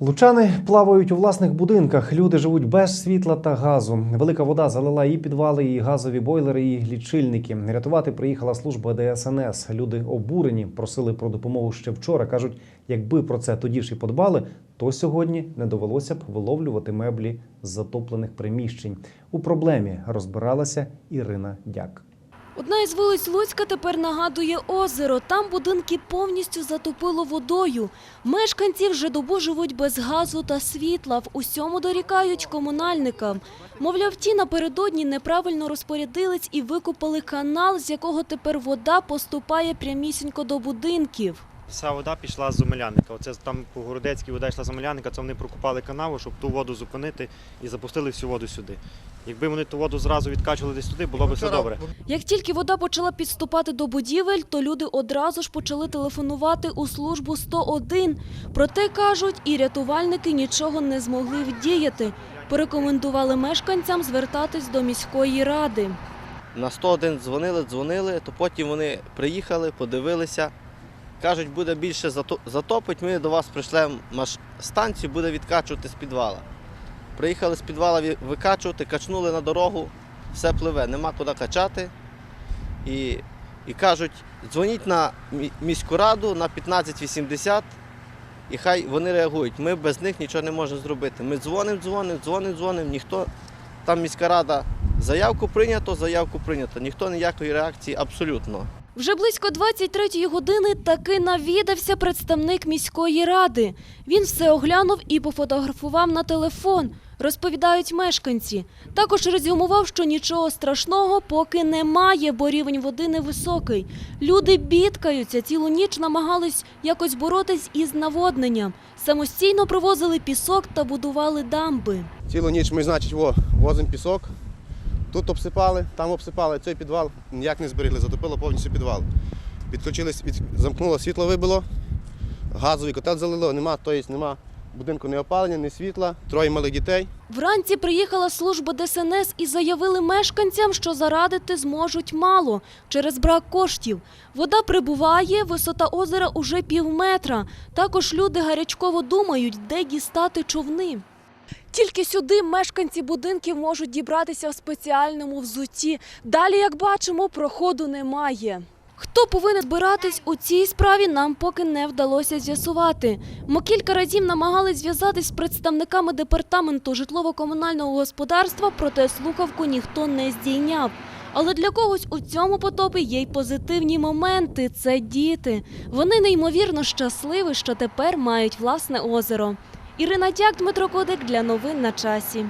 Лучани плавають у власних будинках. Люди живуть без світла та газу. Велика вода залила і підвали, і газові бойлери, і лічильники. Рятувати приїхала служба ДСНС. Люди обурені, просили про допомогу ще вчора. кажуть, якби про це тоді ж і подбали, то сьогодні не довелося б виловлювати меблі з затоплених приміщень. У проблемі розбиралася Ірина Дяк. Одна із вулиць Луцька тепер нагадує озеро. Там будинки повністю затопило водою. Мешканці вже добу живуть без газу та світла. В усьому дорікають комунальникам. Мовляв, ті напередодні неправильно розпорядились і викопали канал, з якого тепер вода поступає прямісінько до будинків. Вся вода пішла з Омеляника. Оце там по Городецькій вода йшла з Омеляника, це вони прокопали канаву, щоб ту воду зупинити і запустили всю воду сюди. Якби вони ту воду зразу відкачували десь туди, було б все добре. Як тільки вода почала підступати до будівель, то люди одразу ж почали телефонувати у службу 101. Проте, кажуть, і рятувальники нічого не змогли вдіяти. Порекомендували мешканцям звертатись до міської ради. На 101 дзвонили, дзвонили, то потім вони приїхали, подивилися. Кажуть, буде більше зато- затопить, ми до вас прийшлемо станцію, буде відкачувати з підвала. Приїхали з підвала викачувати, качнули на дорогу, все пливе, нема куди качати. І, і кажуть, дзвоніть на міську раду на 1580 і хай вони реагують. Ми без них нічого не можемо зробити. Ми дзвонимо, дзвонимо, дзвонимо, дзвонимо, ніхто там міська рада заявку прийнято, заявку прийнято. Ніхто ніякої реакції абсолютно. Вже близько 23-ї години таки навідався представник міської ради. Він все оглянув і пофотографував на телефон, розповідають мешканці. Також резюмував, що нічого страшного поки немає, бо рівень води невисокий. Люди бідкаються, цілу ніч намагались якось боротись із наводненням. Самостійно привозили пісок та будували дамби. Цілу ніч ми, значить, во, возимо пісок. Тут обсипали, там обсипали, цей підвал ніяк не зберегли, затопило повністю підвал. Підключились, від, замкнуло, світло вибило, газовий котел залило, нема, тобто нема будинку ні опалення, ні світла, троє малих дітей. Вранці приїхала служба ДСНС і заявили мешканцям, що зарадити зможуть мало через брак коштів. Вода прибуває, висота озера уже пів метра. Також люди гарячково думають, де дістати човни. Тільки сюди мешканці будинків можуть дібратися в спеціальному взутті. Далі, як бачимо, проходу немає. Хто повинен збиратись у цій справі, нам поки не вдалося з'ясувати. Ми кілька разів намагались зв'язатись з представниками департаменту житлово-комунального господарства, проте слухавку ніхто не здійняв. Але для когось у цьому потопі є й позитивні моменти. Це діти. Вони неймовірно щасливі, що тепер мають власне озеро. Ірина Тяк, Дмитро Кодик для новин на часі.